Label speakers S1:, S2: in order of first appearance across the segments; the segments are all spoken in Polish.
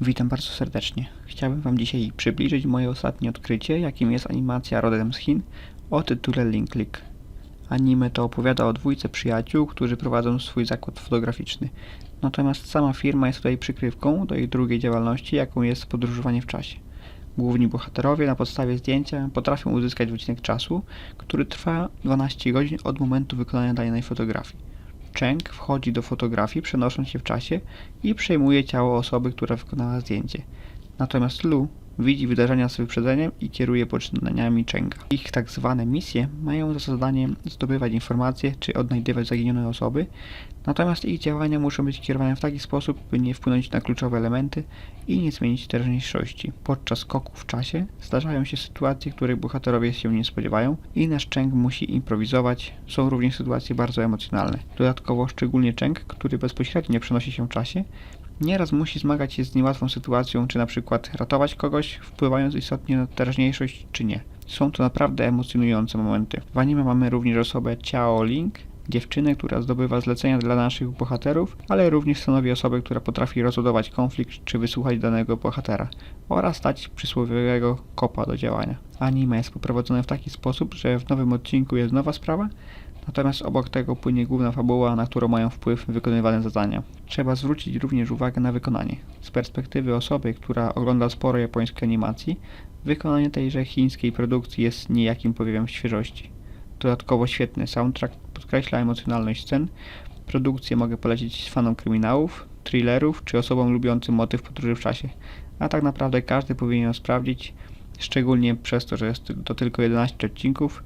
S1: Witam bardzo serdecznie. Chciałbym Wam dzisiaj przybliżyć moje ostatnie odkrycie, jakim jest animacja rodem z Chin o tytule Link Click. Anime to opowiada o dwójce przyjaciół, którzy prowadzą swój zakład fotograficzny. Natomiast sama firma jest tutaj przykrywką do ich drugiej działalności, jaką jest podróżowanie w czasie. Główni bohaterowie na podstawie zdjęcia potrafią uzyskać wycinek czasu, który trwa 12 godzin od momentu wykonania danej fotografii. Cheng wchodzi do fotografii, przenosząc się w czasie i przejmuje ciało osoby, która wykonała zdjęcie. Natomiast Lu widzi wydarzenia z wyprzedzeniem i kieruje poczynaniami Chenga. Ich tak zwane misje mają za zadanie zdobywać informacje czy odnajdywać zaginione osoby, natomiast ich działania muszą być kierowane w taki sposób, by nie wpłynąć na kluczowe elementy i nie zmienić teraźniejszości. Podczas skoku w czasie zdarzają się sytuacje, których bohaterowie się nie spodziewają i nasz Cheng musi improwizować. Są również sytuacje bardzo emocjonalne. Dodatkowo szczególnie Cheng, który bezpośrednio przenosi się w czasie, Nieraz musi zmagać się z niełatwą sytuacją, czy na przykład ratować kogoś, wpływając istotnie na teraźniejszość, czy nie. Są to naprawdę emocjonujące momenty. W anime mamy również osobę Chao Ling, dziewczynę, która zdobywa zlecenia dla naszych bohaterów, ale również stanowi osobę, która potrafi rozładować konflikt, czy wysłuchać danego bohatera, oraz dać przysłowiowego kopa do działania. Anime jest poprowadzone w taki sposób, że w nowym odcinku jest nowa sprawa, Natomiast obok tego płynie główna fabuła, na którą mają wpływ wykonywane zadania. Trzeba zwrócić również uwagę na wykonanie. Z perspektywy osoby, która ogląda sporo japońskiej animacji, wykonanie tejże chińskiej produkcji jest niejakim powiewem świeżości. Dodatkowo świetny soundtrack podkreśla emocjonalność scen. Produkcję mogę polecić fanom kryminałów, thrillerów czy osobom lubiącym motyw podróży w czasie. A tak naprawdę każdy powinien ją sprawdzić, szczególnie przez to, że jest to tylko 11 odcinków.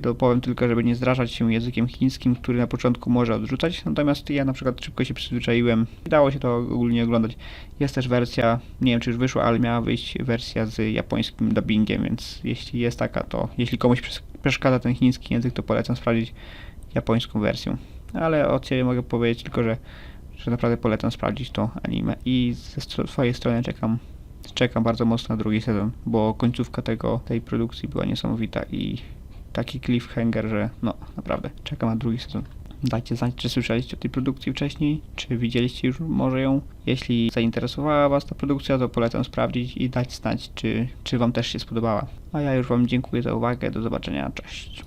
S1: Dopowiem tylko, żeby nie zrażać się językiem chińskim, który na początku może odrzucać, natomiast ja na przykład szybko się przyzwyczaiłem. Dało się to ogólnie oglądać. Jest też wersja, nie wiem czy już wyszła, ale miała wyjść wersja z japońskim dubbingiem, więc jeśli jest taka, to jeśli komuś przes- przeszkadza ten chiński język, to polecam sprawdzić japońską wersję. Ale od siebie mogę powiedzieć tylko, że, że naprawdę polecam sprawdzić to anime i ze swojej strony czekam czekam bardzo mocno na drugi sezon, bo końcówka tego, tej produkcji była niesamowita i taki cliffhanger, że no naprawdę czekam na drugi sezon. Dajcie znać, czy słyszeliście o tej produkcji wcześniej, czy widzieliście już może ją. Jeśli zainteresowała Was ta produkcja, to polecam sprawdzić i dać znać, czy, czy Wam też się spodobała. A ja już Wam dziękuję za uwagę, do zobaczenia, cześć.